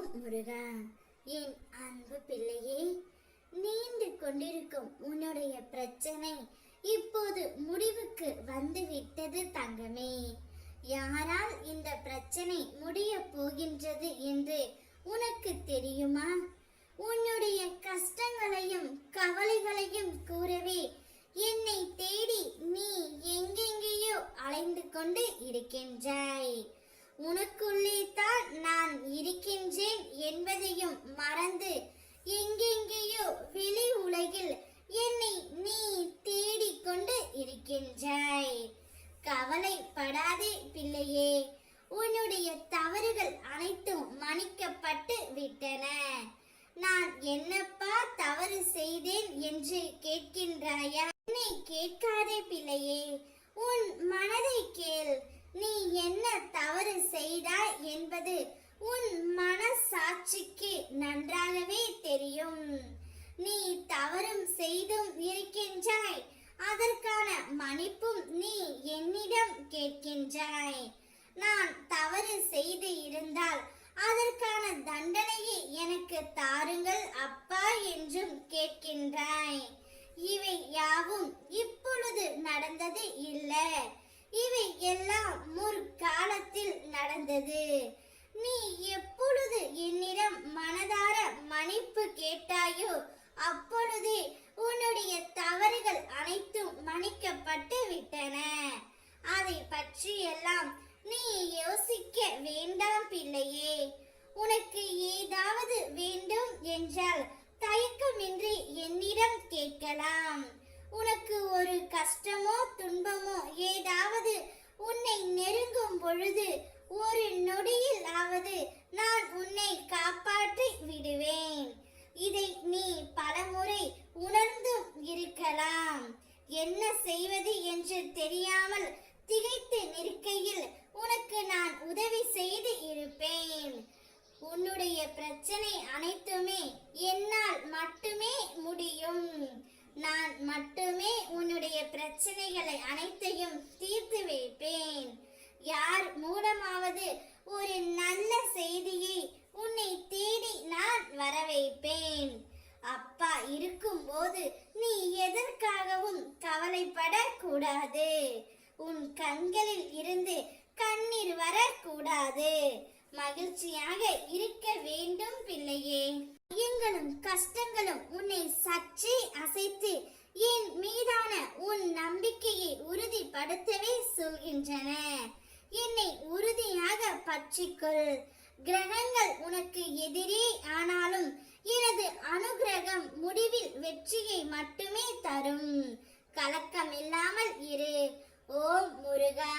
ஓம் முருகா என் அன்பு பிள்ளையே நீண்டு கொண்டிருக்கும் உன்னுடைய பிரச்சனை இப்போது முடிவுக்கு வந்துவிட்டது தங்கமே. யாரால் இந்த பிரச்சனை முடிய போகின்றது என்று உனக்கு தெரியுமா? உன்னுடைய கஷ்டங்களையும் கவலைகளையும் கூறவே என்னை தேடி நீ எங்கெங்கேயோ அலைந்து கொண்டு இருக்கின்றாய். உனக்குள்ளே தான் நான் இருக்கின்ற என்பதையும் மறந்து எங்கெங்கேயோ வெளி உலகில் என்னை நீ தேடிக்கொண்டு இருக்கின்றாய். கவலைப்படாதே பிள்ளையே உன்னுடைய தவறுகள் அனைத்தும் மன்னிக்கப்பட்டு விட்டன. நான் என்னப்பா தவறு செய்தேன் என்று கேட்கின்றாயா? என்னை கேட்காதே பிள்ளையே உன் மனதை கேள். நீ என்ன தவறு செய்தாய் என்பது உன் மன நன்றாகவே தெரியும் நீ தவறும் செய்தும் இருக்கின்றாய் அதற்கான மன்னிப்பும் நீ என்னிடம் கேட்கின்றாய். நான் தவறு செய்து இருந்தால் அதற்கான தண்டனையை எனக்கு தாருங்கள் அப்பா என்றும் கேட்கின்றாய். இவை யாவும் இப்பொழுது நடந்தது இல்லை. இவை எல்லாம் முற்காலத்தில் நடந்தது. நீ எப்பொழுது என்னிடம் மனதார மன்னிப்பு கேட்டாயோ அப்பொழுதே உன்னுடைய அணிக்கப்பட்டு விட்டன. அதை பற்றி எல்லாம் நீ யோசிக்க வேண்டாம் பிள்ளையே. உனக்கு ஏதாவது வேண்டும் என்றால் தயக்கமின்றி என்னிடம் கேட்கலாம். உனக்கு ஒரு கஷ்டமோ துன்பமோ ஏதாவது உன்னை நெருங்கும் பொழுது ஒரு நொடியில் ஆவது நான் என்ன செய்வது என்று தெரியாமல் திகைத்து நிற்கையில் உனக்கு நான் உதவி செய்து இருப்பேன். உன்னுடைய பிரச்சனை அனைத்துமே என்னால் மட்டுமே முடியும். நான் மட்டுமே உன்னுடைய பிரச்சனைகளை அனைத்தையும் தீர்த்து வைப்பேன். யார் மூலமாவது ஒரு நல்ல செய்தியை உன்னை தேடி நான் வர வைப்பேன் அப்பா இருக்கும்போது நீ எதற்காகவும் கவலைப்படக்கூடாது. உன் கண்களில் இருந்து கண்ணீர் வரக்கூடாது. மகிழ்ச்சியாக இருக்க வேண்டும் பிள்ளையே. ஐயங்களும் கஷ்டங்களும் உன்னை சற்றே அசைத்து என் மீதான உன் நம்பிக்கையை உறுதிப்படுத்தவே சொல்கின்றன. என்னை உறுதியாக பற்றிக்கொள். கிரகங்கள் உனக்கு எதிரே ஆனாலும் எனது அனுகிரகம் முடிவில் வெற்றியை மட்டுமே தரும். கலக்கம் இல்லாமல் இரு. ஓம் முருகா.